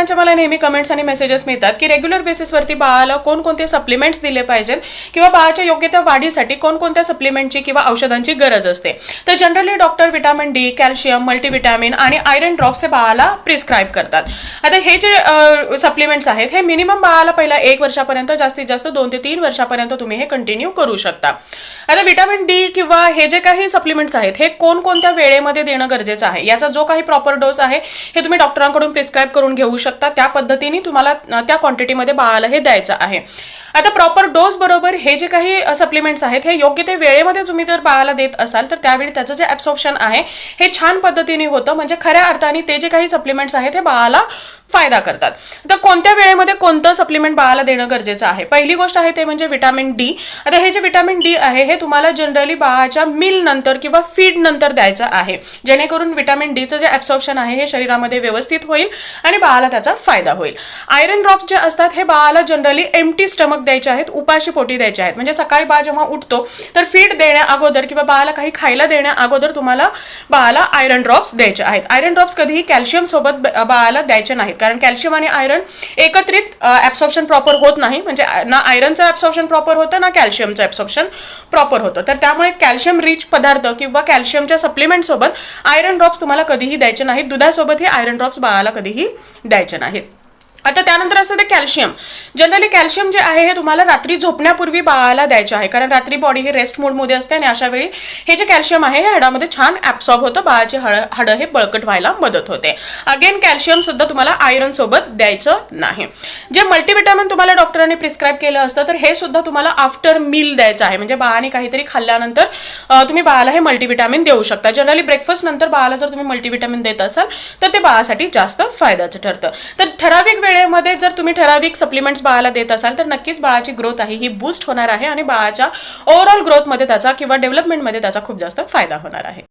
पालकांच्या मला नेहमी कमेंट्स आणि मेसेजेस मिळतात की रेग्युलर बेसिसवरती बाळाला कोणकोणते सप्लिमेंट्स दिले पाहिजेत किंवा बाळाच्या योग्य त्या वाढीसाठी कोणकोणत्या सप्लिमेंटची किंवा औषधांची गरज असते. तर generally doctor vitamin D calcium multivitamin आणि आयरन ड्रॉप्स हे बाळाला प्रिस्क्राईब करतात. आता हे जे सप्लिमेंट्स आहेत हे मिनिमम बाळाला पहिल्या एक वर्षापर्यंत जास्तीत जास्त दोन ते तीन वर्षापर्यंत तुम्ही हे कंटिन्यू करू शकता. आता विटामिन डी किंवा हे जे काही सप्लिमेंट्स आहेत हे कोणकोणत्या वेळेमध्ये देणं गरजेचं आहे? याचा जो काही प्रॉपर डोस आहे हे तुम्ही डॉक्टरांकडून प्रिस्क्राईब करून घेऊ शकता. त्या पद्धतीने तुम्हाला त्या क्वांटिटीमध्ये बाळाला हे द्यायचं आहे. आता प्रॉपर डोस बरोबर हे जे काही सप्लिमेंट्स आहेत हे योग्य ते वेळेमध्ये तुम्ही जर बाळाला देत असाल तर त्यावेळी त्याचं जे ॲब्सॉर्प्शन आहे हे छान पद्धतीने होतं. म्हणजे खऱ्या अर्थाने ते जे काही सप्लिमेंट्स आहेत हे बाळाला फायदा करतात. तर कोणत्या वेळेमध्ये कोणतं सप्लिमेंट बाळाला देणं गरजेचं आहे? पहिली गोष्ट आहे ते म्हणजे विटामिन डी आता हे जे विटामिन डी आहे हे तुम्हाला जनरली बाळाच्या मिल नंतर किंवा फीड नंतर द्यायचं आहे. जेणेकरून विटामिन डीचं जे ॲब्सॉर्प्शन आहे हे शरीरामध्ये व्यवस्थित होईल आणि बाळाला त्याचा फायदा होईल. आयरन ड्रॉप्स जे असतात हे बाळाला जनरली एमटी स्टमक द्यायचे आहेत उपाशी पोटी द्यायचे आहेत. म्हणजे सकाळी बाळ जेव्हा उठतो तर फीड देण्या अगोदर किंवा बाळाला काही खायला देण्या अगोदर तुम्हाला बाळाला आयरन ड्रॉप्स द्यायचे आहेत. आयरन ड्रॉप्स कधीही कॅल्शियम सोबत ब- बाळाला द्यायचे नाहीत. कारण कॅल्शियम आणि आयरन एकत्रित ऍब्सॉर्प्शन प्रॉपर होत नाही. म्हणजे ना आयरनचं ऍब्सॉप्शन प्रॉपर होतं ना कॅल्शियमचं ऍब्सॉप्शन प्रॉपर होतं. तर त्यामुळे कॅल्शियम रिच पदार्थ किंवा कॅल्शियमच्या सप्लिमेंट सोबत आयरन ड्रॉप्स तुम्हाला कधीही द्यायचे नाहीत. दुधासोबत हे आयरन ड्रॉप्स बाळाला कधीही द्यायचे नाहीत. आता त्यानंतर असतं ते कॅल्शियम. जनरली कॅल्शियम जे आहे हे तुम्हाला रात्री झोपण्यापूर्वी बाळाला द्यायचे आहे. कारण रात्री बॉडी ही रेस्ट मोडमध्ये असते आणि अशा वेळी हे जे कॅल्शियम आहे हे हाडामध्ये छान ऍब्सॉर्ब होतं. बाळाचे हड हाडं हे बळकट व्हायला मदत होते. अगेन कॅल्शियम सुद्धा तुम्हाला आयरन सोबत द्यायचं नाही. जे मल्टीविटॅमिन तुम्हाला डॉक्टरांनी प्रिस्क्राईब केलं असतं तर हे सुद्धा तुम्हाला आफ्टर मील द्यायचं आहे. म्हणजे बाळाने काहीतरी खाल्ल्यानंतर तुम्ही बाळाला हे मल्टीविटॅमिन देऊ शकता. जनरली ब्रेकफास्ट नंतर बाळाला जर तुम्ही मल्टीविटॅमिन देत असाल तर ते बाळासाठी जास्त फायद्याचं ठरतं. तर ठराविक वेळेमध्ये जर तुम्ही ठराविक सप्लिमेंट्स बाळाला देत असाल तर नक्कीच बाळाची ग्रोथ आहे ही बूस्ट होणार आहे आणि बाळाच्या ओव्हरऑल ग्रोथमध्ये त्याचा किंवा डेव्हलपमेंटमध्ये त्याचा खूप जास्त फायदा होणार आहे.